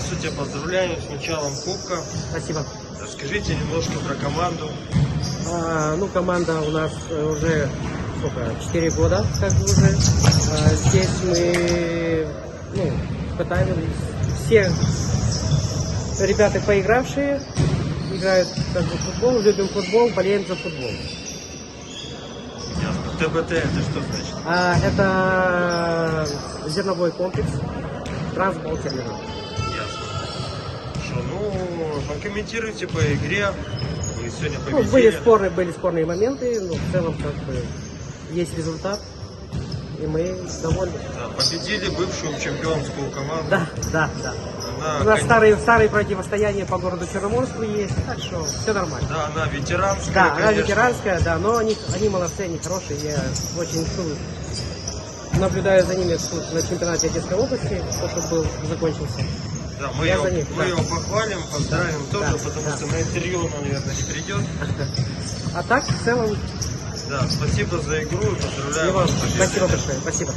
тебя поздравляю с началом Кубка. Спасибо. Расскажите немножко про команду. А, ну, команда у нас э, уже сколько, 4 года, как бы уже. А, здесь мы ну, пытаемся, все ребята поигравшие, играют как бы футбол, любим футбол, болеем за футбол. Ясно. ТБТ это что значит? А, это зерновой комплекс Трансбалтерминал. Ну, покомментируйте по игре. Вы сегодня Ну, победили. были спорные, были спорные моменты, но в целом как бы есть результат, и мы довольны. Да, победили бывшую чемпионскую команду. Да, да, да. Она, У нас кон- старые, старые противостояния по городу Черноморску есть, так что все нормально. Да, она ветеранская, Да, она конечно. ветеранская, да, но они, они молодцы, они хорошие. Я очень ну, наблюдаю за ними на чемпионате Одесской области, то, что был, закончился. Да, мы, его, них, мы да. его похвалим, поздравим да, тоже, да, потому да. что на интервью он, наверное, не придет. А так, в целом... Да, спасибо за игру и поздравляю вас. Спасибо большое, спасибо.